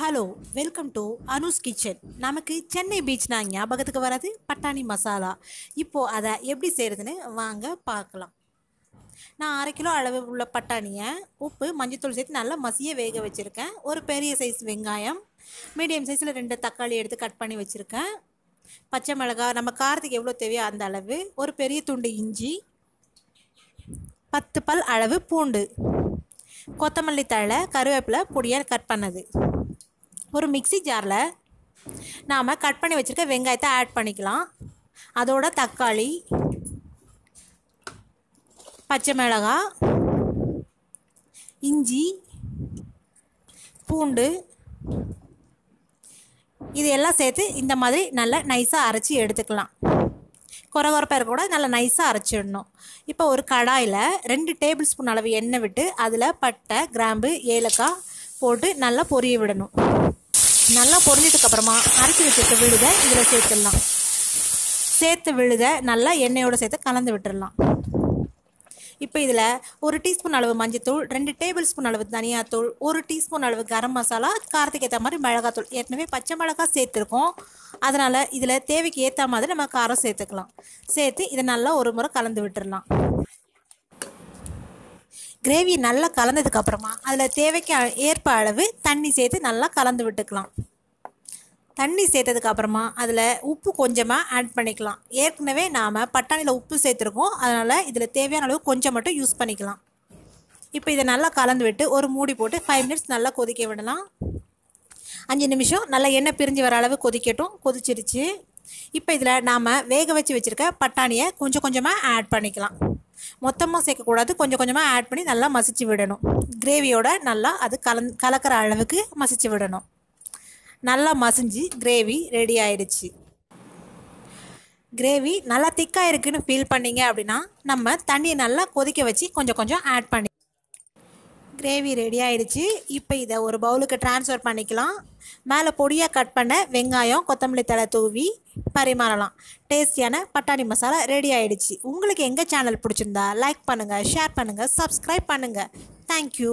Hello welcome to Anu's kitchen நமக்கு சென்னை பீச்னா ஞாபகத்துக்கு வராது பட்டாணி மசாலா. இப்போது அதை எப்படி செய்கிறதுன்னு வாங்க பார்க்கலாம். நான் அரை கிலோ அளவு உள்ள பட்டாணியை உப்பு மஞ்சத்தூள் சேர்த்து நல்லா மசிய வேக வச்சுருக்கேன். ஒரு பெரிய சைஸ் வெங்காயம் மீடியம் சைஸில் ரெண்டு தக்காளி எடுத்து கட் பண்ணி வச்சுருக்கேன். பச்சை மிளகாய் நம்ம காரத்துக்கு எவ்வளோ தேவையோ அந்த அளவு ஒரு பெரிய துண்டு இஞ்சி பத்து பல் அளவு பூண்டு கொத்தமல்லி தழை கருவேப்பிலை பொடியாக கட் பண்ணது. ஒரு மிக்ஸி ஜாரில் நாம் கட் பண்ணி வச்சுருக்க வெங்காயத்தை ஆட் பண்ணிக்கலாம். அதோட தக்காளி பச்சை மிளகாய் இஞ்சி பூண்டு இது எல்லாம் சேர்த்து இந்த மாதிரி நல்லா நைஸாக அரைச்சி எடுத்துக்கலாம். குறகுறப்பாக கூட நல்லா நைஸாக அரைச்சிடணும். இப்போ ஒரு கடாயில் ரெண்டு டேபிள் ஸ்பூன் அளவு எண்ணெய் விட்டு அதில் பட்டை கிராம்பு ஏலக்காய் போட்டு நல்லா பொரிய விடணும். நல்லா பொரிஞ்சதுக்கப்புறமா அரைச்சி வச்சுருக்க விழுதை இதில் சேர்த்துடலாம். சேர்த்து விழுதை நல்லா எண்ணெயோடு சேர்த்து கலந்து விட்டுடலாம். இப்போ இதில் ஒரு டீஸ்பூன் அளவு மஞ்சத்தூள் ரெண்டு டேபிள் ஸ்பூன் அளவு தனியாத்தூள் ஒரு டீஸ்பூன் அளவு கரம் மசாலா காரத்துக்கு ஏற்ற மாதிரி மிளகாத்தூள். ஏற்கனவே பச்சை மிளகா சேர்த்துருக்கோம். அதனால் இதில் தேவைக்கு ஏற்ற மாதிரி நம்ம காரம் சேர்த்துக்கலாம். சேர்த்து இதை நல்லா ஒரு முறை கலந்து விட்டுடலாம். கிரேவி நல்லா கலந்ததுக்கப்புறமா அதில் தேவைக்கு ஏற்ப அளவு தண்ணி சேர்த்து நல்லா கலந்து விட்டுக்கலாம். தண்ணி சேர்த்ததுக்கப்புறமா அதில் உப்பு கொஞ்சமாக ஆட் பண்ணிக்கலாம். ஏற்கனவே நாம் பட்டாணியில் உப்பு சேர்த்துருக்கோம். அதனால் இதில் தேவையான அளவு கொஞ்சம் மட்டும் யூஸ் பண்ணிக்கலாம். இப்போ இதை நல்லா கலந்து விட்டு ஒரு மூடி போட்டு ஃபைவ் மினிட்ஸ் நல்லா கொதிக்க விடலாம். அஞ்சு நிமிஷம் நல்லா எண்ணெய் பிரிஞ்சு வர அளவு கொதிக்கட்டும். கொதிச்சிருச்சு. இப்போ இதில் நாம் வேக வச்சு வச்சுருக்க பட்டாணியை கொஞ்சம் கொஞ்சமாக ஆட் பண்ணிக்கலாம். மொத்தமாக சேர்க்கக்கூடாது. கொஞ்சம் கொஞ்சமாக ஆட் பண்ணி நல்லா மசிச்சு விடணும். கிரேவியோட நல்லா அது கலந் கலக்கிற அளவுக்கு மசிச்சு விடணும். நல்லா மசிஞ்சு கிரேவி ரெடி ஆயிடுச்சு. கிரேவி நல்லா திக்காக இருக்குதுன்னு ஃபீல் பண்ணீங்க அப்படின்னா நம்ம தண்ணியை நல்லா கொதிக்க வச்சு கொஞ்சம் கொஞ்சம் ஆட் பண்ணி கிரேவி ரெடி ஆயிடுச்சு. இப்போ இதை ஒரு பவுலுக்கு ட்ரான்ஸ்ஃபர் பண்ணிக்கலாம். மேலே பொடியாக கட் பண்ண வெங்காயம் கொத்தமல்லி தழை தூவி பரிமாறலாம். டேஸ்டியான பட்டாணி மசாலா ரெடி ஆயிடுச்சு. உங்களுக்கு எங்கள் சேனல் பிடிச்சிருந்தா லைக் பண்ணுங்கள் ஷேர் பண்ணுங்கள் சப்ஸ்கிரைப் பண்ணுங்கள் தேங்க்யூ